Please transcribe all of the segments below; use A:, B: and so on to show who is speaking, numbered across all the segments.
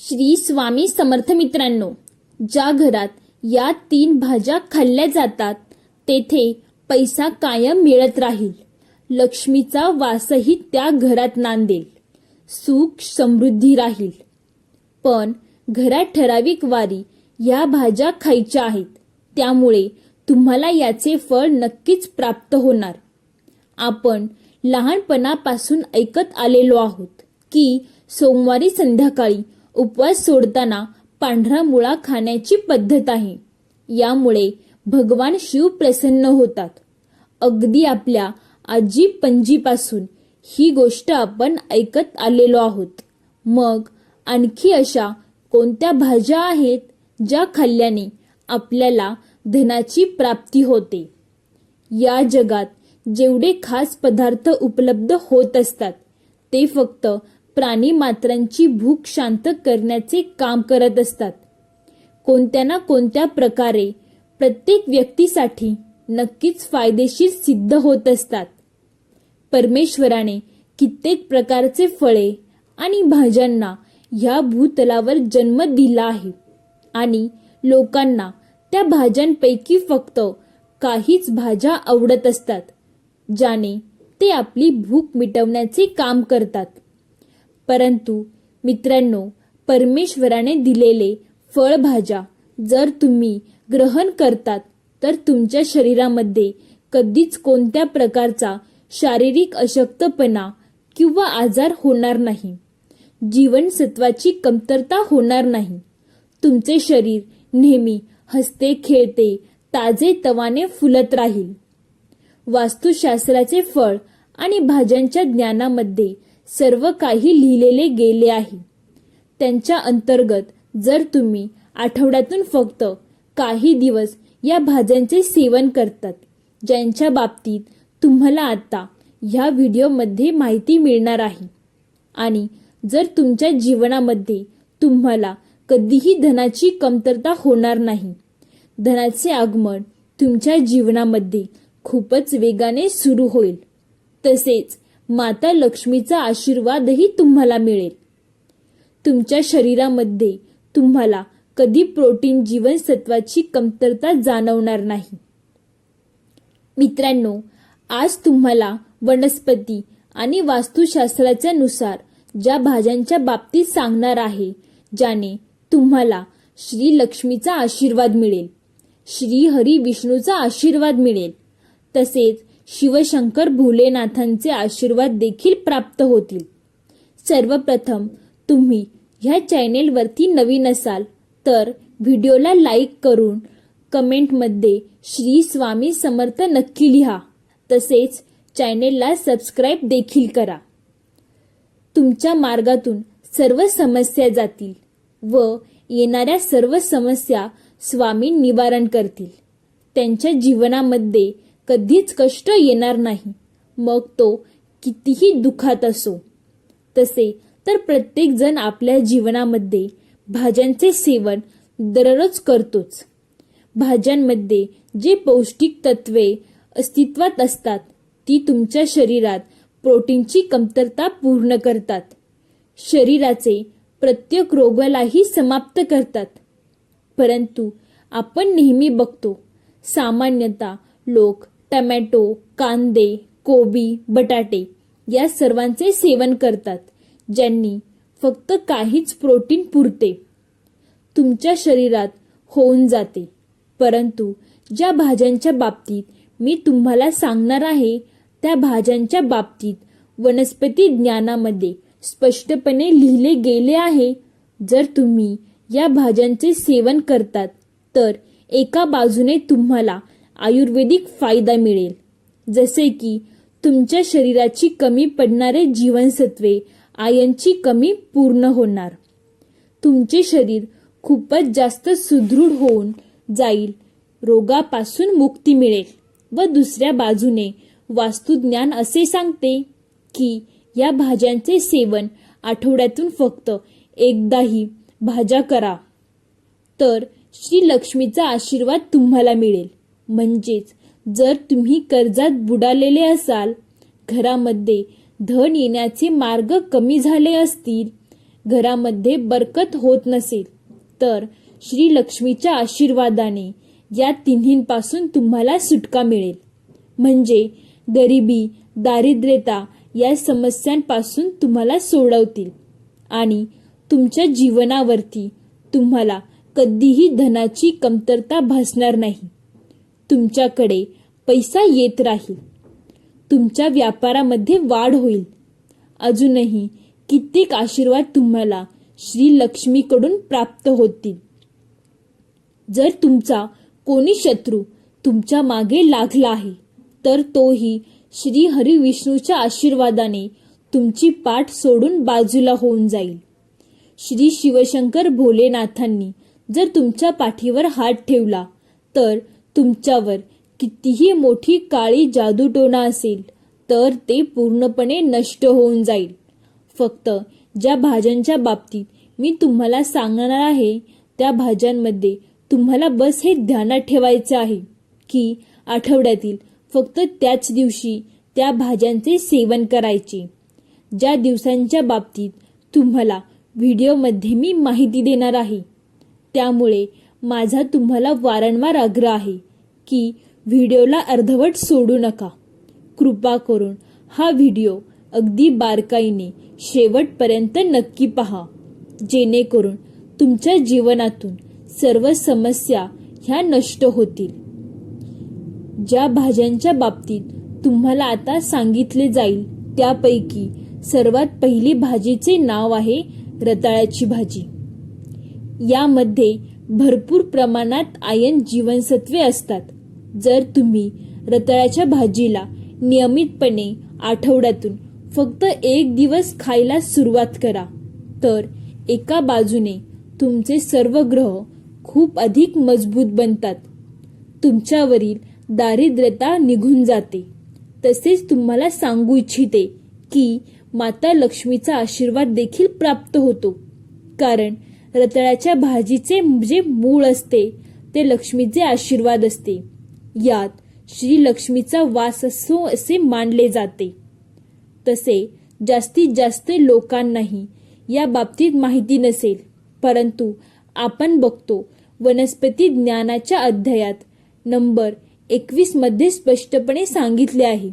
A: श्री स्वामी समर्थ मित्रांनो ज्या घरात या तीन भाज्या खाल्ल्या जातात तेथे पैसा कायम मिळत राहील. लक्ष्मीचा वासही त्या घरात नांदेल. सुख समृद्धी राहील. पण घरात ठराविक वारी या भाज्या खायच्या आहेत. त्यामुळे तुम्हाला याचे फळ नक्कीच प्राप्त होणार. आपण लहानपणापासून ऐकत आलेलो आहोत की सोमवारी संध्याकाळी उपवास सोडताना पांढरा मुळा खाण्याची पद्धत आहे. यामुळे भगवान शिव प्रसन्न होतात. अगदी आपल्या आजी पणजीपासून ही गोष्ट आपण ऐकत आलेलो आहोत. मग आणखी अशा कोणत्या भाज्या आहेत ज्या खाल्ल्याने आपल्याला धनाची प्राप्ती होते? या जगात जेवढे खास पदार्थ उपलब्ध होत असतात ते फक्त प्राणी मात्रांची भूक शांत करण्याचे काम करत असतात. कोणत्या ना कोणत्या प्रकारे प्रत्येक व्यक्तीसाठी नक्कीच फायदेशीर सिद्ध होत असतात. परमेश्वराने कित्येक प्रकारचे फळे आणि भाज्यांना ह्या भूतलावर जन्म दिला आहे आणि लोकांना त्या भाज्यांपैकी फक्त काहीच भाज्या आवडत असतात ज्याने ते आपली भूक मिटवण्याचे काम करतात. परंतु मित्रांनो परमेश्वराने दिलेले फळभाज्या जर तुम्ही ग्रहण करतात तर तुमच्या शरीरामध्ये कधीच कोणत्या प्रकारचा शारीरिक अशक्तपणा किंवा आजार होणार नाही. जीवनसत्वाची कमतरता होणार नाही. तुमचे शरीर नेहमी हसते खेळते ताजे तवाने फुलत राहील. वास्तुशास्त्राचे फळ आणि भाज्यांच्या ज्ञानामध्ये सर्व काही लिहिलेले गेले आहे. त्यांच्या अंतर्गत जर तुम्ही आठवड्यातून फक्त काही दिवस या भाज्यांचे सेवन करतात ज्यांच्या बाबतीत तुम्हाला आता ह्या व्हिडिओमध्ये माहिती मिळणार आहे. आणि जर तुमच्या जीवनामध्ये तुम्हाला कधीही धनाची कमतरता होणार नाही धनाचे आगमन तुमच्या जीवनामध्ये खूपच वेगाने सुरू होईल. तसेच माता लक्ष्मीचा आशीर्वादही तुम्हाला मिळेल. तुमच्या शरीरामध्ये तुम्हाला कधी प्रोटीन जीवनसत्वाची कमतरता जाणवणार नाही. मित्रांनो आज तुम्हाला वनस्पती आणि वास्तुशास्त्राच्या नुसार ज्या भाज्यांच्या बाबतीत सांगणार आहे ज्याने तुम्हाला श्री लक्ष्मीचा आशीर्वाद मिळेल. श्री हरी विष्णूचा आशीर्वाद मिळेल. तसेच शिवशंकर भोलेनाथांचे आशीर्वाद देखील प्राप्त होतील. सर्वप्रथम तुम्ही ह्या चॅनेलवरती नवीन असाल तर व्हिडिओला लाईक करून कमेंटमध्ये श्री स्वामी समर्थ नक्की लिहा. तसेच चॅनेलला सबस्क्राईब देखील करा. तुमच्या मार्गातून सर्व समस्या जातील व येणाऱ्या सर्व समस्या स्वामी निवारण करतील. त्यांच्या जीवनामध्ये कधीच कष्ट येणार नाही. मग तो कितीही दुखात असो. तसे तर प्रत्येक जण आपल्या जीवनामध्ये भाज्यांचे सेवन दररोज करतोच. भाज्यांमध्ये जे पौष्टिक तत्वे अस्तित्वात असतात ती तुमच्या शरीरात प्रोटीनची कमतरता पूर्ण करतात. शरीराचे प्रत्येक रोगालाही समाप्त करतात. परंतु आपण नेहमी बघतो सामान्यतः लोक टमॅटो कांदे कोबी बटाटे या सर्वांचे सेवन करतात ज्यांनी फक्त काहीच प्रोटीन पुरते. तुमच्या शरीरात होऊन जाते. परंतु ज्या भाज्यांच्या बाबतीत मी तुम्हाला सांगणार आहे त्या भाज्यांच्या बाबतीत वनस्पती ज्ञानामध्ये स्पष्टपणे लिहिले गेले आहे. जर तुम्ही या भाज्यांचे सेवन करतात तर एका बाजूने तुम्हाला आयुर्वेदिक फायदा मिळेल. जसे की तुमच्या शरीराची कमी पडणारे जीवनसत्वे आयनची कमी पूर्ण होणार. तुमचे शरीर खूपच जास्त सुदृढ होऊन जाईल रोगापासून मुक्ती मिळेल. व दुसऱ्या बाजूने वास्तुज्ञान असे सांगते की या भाज्यांचे सेवन आठवड्यातून फक्त एकदाही भाज्या करा. तर श्री लक्ष्मीचा आशीर्वाद तुम्हाला मिळेल. म्हणजेच जर तुम्ही कर्जात बुडालेले असाल घरामध्ये धन येण्याचे मार्ग कमी झाले असतील घरामध्ये बरकत होत नसेल तर श्री लक्ष्मीच्या आशीर्वादाने या तिन्हींपासून तुम्हाला सुटका मिळेल. म्हणजे गरिबी दारिद्र्यता या समस्यांपासून तुम्हाला सोडवतील आणि तुमच्या जीवनावरती तुम्हाला कधीही धनाची कमतरता भासणार नाही. तुमच्याकडे पैसा येत राहील. तुमच्या व्यापारामध्ये वाढ होईल. अजूनही कित्येक आशीर्वाद तुम्हाला श्री लक्ष्मीकडून प्राप्त होतील. जर तुमचा कोणी शत्रू तुमच्या मागे लागला आहे तर तोही श्री हरी विष्णूच्या आशीर्वादाने तुमची पाठ सोडून बाजूला होऊन जाईल. श्री शिवशंकर भोलेनाथांनी जर तुमच्या पाठीवर हात ठेवला तर तुमच्यावर कितीही मोठी काळी जादूटोणा असेल तर ते पूर्णपणे नष्ट होऊन जाईल. फक्त ज्या भाज्यांच्या बाबतीत मी तुम्हाला सांगणार आहे त्या भाज्यांमध्ये तुम्हाला बस हे ध्यानात ठेवायचे आहे की आठवड्यातील फक्त त्याच दिवशी त्या भाज्यांचे सेवन करायचे. ज्या दिवसांच्या बाबतीत तुम्हाला व्हिडिओमध्ये मी माहिती देणार आहे त्यामुळे माझा तुम्हाला वारंवार आग्रह आहे. की व्हिडिओला अर्धवट सोडू नका. कृपा करून हा व्हिडिओ अगदी बारकाईने शेवटपर्यंत नक्की पहा. जेणेकरून तुमच्या जीवनातून सर्व समस्या ह्या नष्ट होतील. ज्या भाज्यांच्या बाबतीत तुम्हाला आता सांगितले जाईल त्यापैकी सर्वात पहिली भाजीचे नाव आहे रताळ्याची भाजी. यामध्ये भरपूर प्रमाणात आयन जीवनसत्वे असतात. जर तुम्ही रताळ्याच्या भाजीला नियमितपणे आठवड्यातून फक्त एक दिवस खायला सुरुवात करा तर एका बाजूने तुमचे सर्व ग्रह खूप अधिक मजबूत बनतात. तुमच्यावरील दारिद्र्यता निघून जाते. तसेच तुम्हाला सांगू इच्छिते की माता लक्ष्मीचा आशीर्वाद देखील प्राप्त होतो. कारण रताळ्याच्या भाजीचे जे मूळ असते ते लक्ष्मीचे आशीर्वाद असते. यात श्री लक्ष्मीचा वास असो असे मानले जाते. तसे जास्तीत जास्त लोकांनाही या बाबतीत माहिती नसेल. परंतु आपण बघतो वनस्पती ज्ञानाच्या अध्यायात नंबर एकवीसमध्ये स्पष्टपणे सांगितले आहे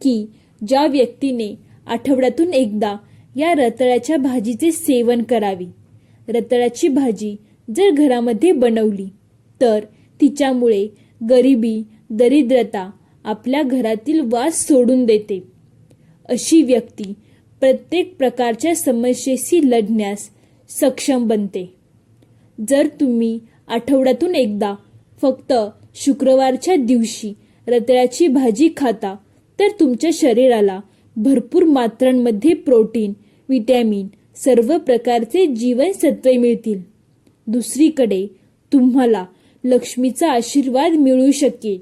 A: की ज्या व्यक्तीने आठवड्यातून एकदा या रताळ्याच्या भाजीचे सेवन करावे रताळ्याची भाजी जर घरामध्ये बनवली तर तिच्यामुळे गरिबी दरिद्रता आपल्या घरातील वास सोडून देते. अशी व्यक्ती प्रत्येक प्रकारच्या समस्येशी लढण्यास सक्षम बनते. जर तुम्ही आठवड्यातून एकदा फक्त शुक्रवारच्या दिवशी रताळ्याची भाजी खाता तर तुमच्या शरीराला भरपूर मात्रांमध्ये प्रोटीन विटॅमिन सर्व प्रकारचे जीवनसत्वे मिळतील. दुसरीकडे तुम्हाला लक्ष्मीचा आशीर्वाद मिळू शकेल.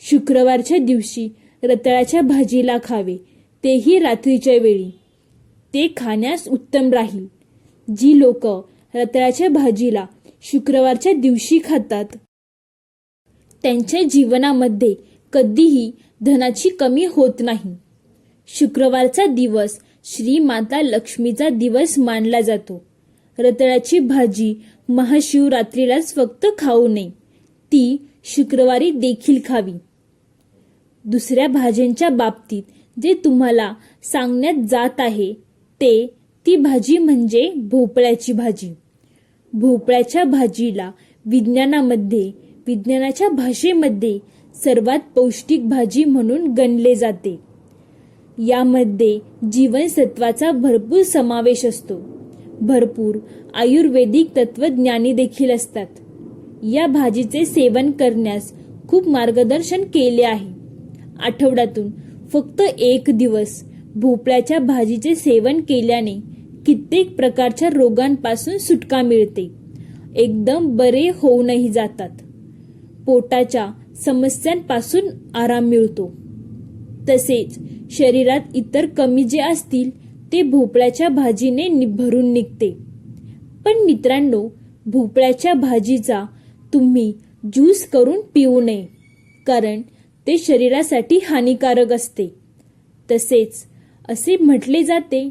A: शुक्रवारच्या दिवशी रताळ्याच्या भाजीला खावे तेही रात्रीच्या वेळी. ते खाण्यास उत्तम राहील. जी लोक रताळ्याच्या भाजीला शुक्रवारच्या दिवशी खातात त्यांच्या जीवनामध्ये कधीही धनाची कमी होत नाही. शुक्रवारचा दिवस श्री माता लक्ष्मीचा दिवस मानला जातो. रताळ्याची भाजी महाशिवरात्रीलाच फक्त खाऊ नये. ती शुक्रवारी देखील खावी. दुसऱ्या भाज्यांच्या बाबतीत जे तुम्हाला सांगण्यात जात आहे ते ती भाजी म्हणजे भोपळ्याची भाजी. भोपळ्याच्या भाजीला विज्ञानामध्ये विज्ञानाच्या भाषेमध्ये सर्वात पौष्टिक भाजी म्हणून गणले जाते. यामध्ये जीवनसत्वाचा भरपूर समावेश असतो. भरपूर आयुर्वेदिक तत्वज्ञानी देखील असतात. या भाजीचे सेवन करण्यास खूप मार्गदर्शन केले आहे. आठवड्यातून फक्त एक दिवस भोपळ्याच्या भाजीचे सेवन केल्याने कित्येक प्रकारच्या रोगांपासून सुटका मिळते. एकदम बरे होऊनही जातात. पोटाच्या समस्यांपासून आराम मिळतो. तसेच शरीरात इतर कमी जे असतील ते भोपळ्याच्या भाजीने नि- भरून निघते. पण मित्रांनो भोपळ्याच्या भाजीचा तुम्ही ज्यूस करून पिऊ नये कारण ते शरीरासाठी हानिकारक असते. तसेच असे म्हटले जाते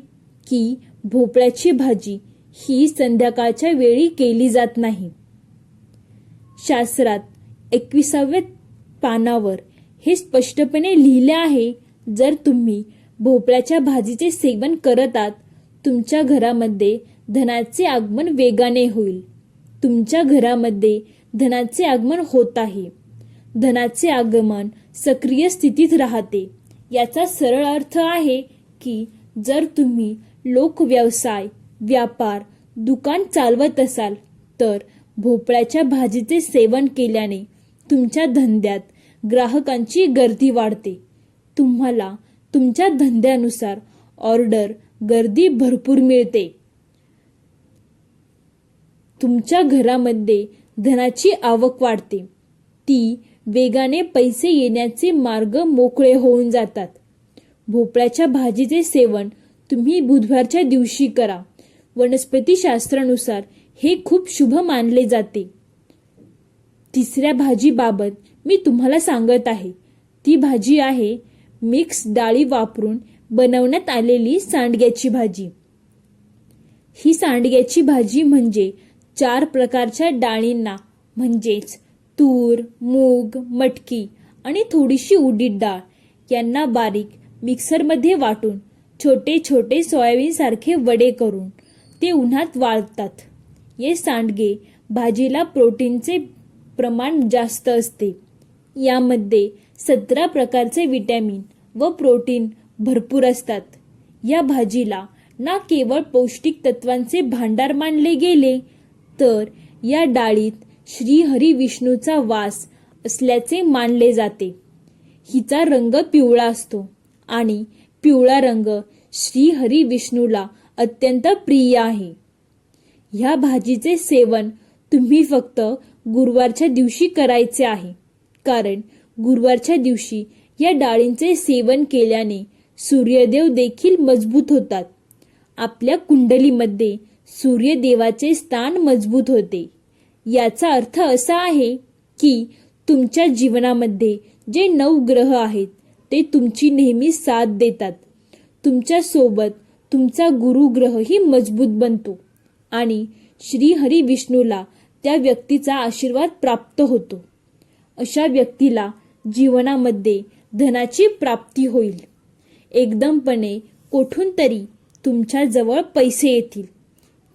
A: की भोपळ्याची भाजी ही संध्याकाळच्या वेळी केली जात नाही. शास्त्रात एकविसाव्या पानावर हे स्पष्टपणे लिहिले आहे जर तुम्ही भोपळ्याच्या भाजीचे सेवन करत आहात तुमच्या घरामध्ये धनाचे आगमन वेगाने होईल. तुमच्या घरामध्ये धनाचे आगमन होत आहे. धनाचे आगमन सक्रिय स्थितीत राहते. याचा सरळ अर्थ आहे की जर तुम्ही लोकव्यवसाय व्यापार दुकान चालवत असाल तर भोपळ्याच्या भाजीचे सेवन केल्याने तुमच्या धंद्यात ग्राहकांची गर्दी वाढते. तुम्हाला तुमच्या धंद्यानुसार ऑर्डर गर्दी भरपूर मिळते. तुमच्या घरामध्ये धनाची आवक वाढते. ती वेगाने पैसे येण्याचे मार्ग मोकळे होऊन जातात. भोपळ्याच्या भाजीचे सेवन तुम्ही बुधवारच्या दिवशी करा. वनस्पतीशास्त्रानुसार हे खूप शुभ मानले जाते. तिसऱ्या भाजीबाबत मी तुम्हाला सांगत आहे. ती भाजी आहे मिक्स डाळी वापरून बनवण्यात आलेली सांडग्याची भाजी. ही सांडग्याची भाजी म्हणजे चार प्रकारच्या डाळींना म्हणजेच तूर मूग मटकी आणि थोडीशी उडीद डाळ. यांना बारीक मिक्सरमध्ये वाटून छोटे छोटे सोयाबीनसारखे वडे करून ते उन्हात वाळतात. हे सांडगे भाजीला प्रोटीनचे प्रमाण जास्त असते. यामध्ये सतरा प्रकारचे विटॅमिन व प्रोटीन भरपूर असतात. या भाजीला ना केवळ पौष्टिक तत्वांचे भांडार मानले गेले तर या डाळीत श्रीहरी विष्णूचा वास असल्याचे मानले जाते. हिचा रंग पिवळा असतो आणि पिवळा रंग श्रीहरी विष्णूला अत्यंत प्रिय आहे. ह्या भाजीचे सेवन तुम्ही फक्त गुरुवारच्या दिवशी करायचे आहे कारण गुरुवारच्या दिवशी या डाळींचे सेवन केल्याने सूर्यदेव देखील मजबूत होतात. आपल्या कुंडलीमध्ये सूर्यदेवाचे स्थान मजबूत होते. याचा अर्थ असा आहे की तुमच्या जीवनामध्ये जे नऊ ग्रह आहेत ते तुमची नेहमी साथ देतात. तुमच्यासोबत तुमचा गुरुग्रहही मजबूत बनतो आणि श्री हरी विष्णूला त्या व्यक्तीचा आशीर्वाद प्राप्त होतो. अशा व्यक्तीला जीवनामध्ये धनाची प्राप्ती होईल. एकदमपणे कोठून तरी तुमच्याजवळ पैसे येतील.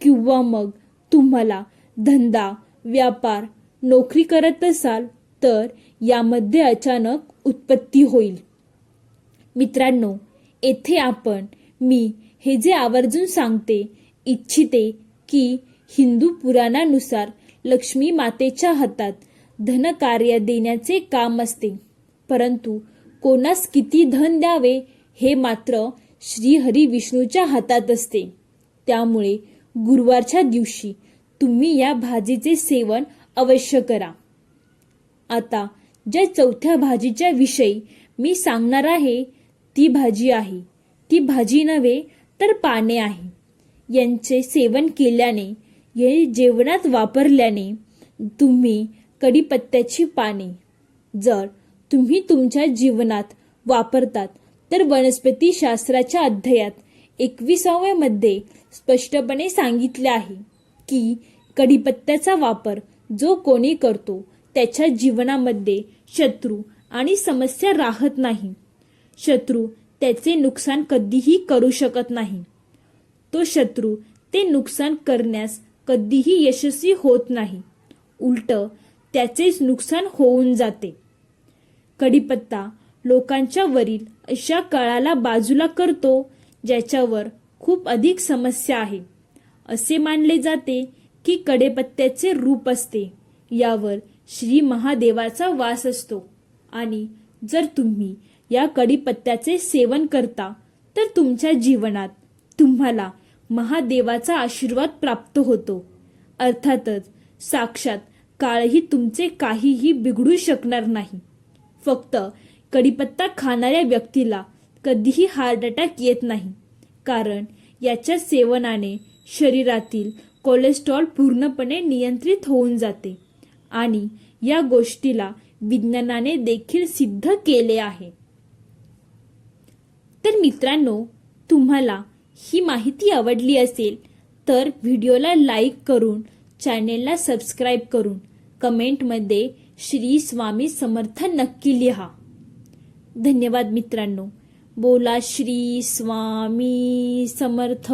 A: किंवा मग तुम्हाला धंदा व्यापार नोकरी करत असाल तर यामध्ये अचानक उत्पत्ती होईल. मित्रांनो येथे आपण मी हे जे आवर्जून सांगते इच्छिते की हिंदू पुराणानुसार लक्ष्मी मातेच्या हातात धनकार्य देण्याचे काम असते. परंतु कोणास किती धन द्यावे हे मात्र श्रीहरी विष्णूच्या हातात असते. त्यामुळे गुरुवारच्या दिवशी तुम्ही या भाजीचे सेवन अवश्य करा. आता ज्या चौथ्या भाजीच्या विषयी मी सांगणार आहे ती भाजी आहे. ती भाजी नव्हे तर पाने आहे. यांचे सेवन केल्याने हे जेवणात वापरल्याने तुम्ही कढीपत्त्याची पाने जर तुम्ही तुमच्या जीवनात वापरतात. तर वनस्पती शास्त्राच्या अध्यायात एकविसाव्यामध्ये स्पष्टपणे सांगितले आहे की कढीपत्त्याचा वापर जो कोणी करतो त्याच्या जीवनामध्ये शत्रू आणि समस्या राहत नाही. शत्रू त्याचे नुकसान कधीही करू शकत नाही. तो शत्रू ते नुकसान करण्यास कधीही यशस्वी होत नाही. उलट त्याचेच नुकसान होऊन जाते. कडीपत्ता लोकांच्या वरील अशा काळाला बाजूला करतो ज्याच्यावर खूप अधिक समस्या आहे. असे मानले जाते की कडेपत्त्याचे रूप असते यावर श्री महादेवाचा वास असतो. आणि जर तुम्ही या कडीपत्त्याचे सेवन करता तर तुमच्या जीवनात तुम्हाला महादेवाचा आशीर्वाद प्राप्त होतो. अर्थातच साक्षात काळही तुमचे काहीही बिघडू शकणार नाही. फक्त कढीपत्ता खाणाऱ्या व्यक्तीला कधीही हार्ट अटॅक येत नाही. कारण याच्या सेवनाने शरीरातील कोलेस्ट्रॉल पूर्णपणे नियंत्रित होऊन जाते आणि या गोष्टीला विज्ञानाने देखील सिद्ध केले आहे. तर मित्रांनो तुम्हाला ही माहिती आवडली असेल तर व्हिडिओला लाईक करून चॅनेलला सबस्क्राईब करून कमेंटमध्ये श्री स्वामी समर्थ नक्की लिहा. धन्यवाद मित्रांनो. बोला श्री स्वामी समर्थ.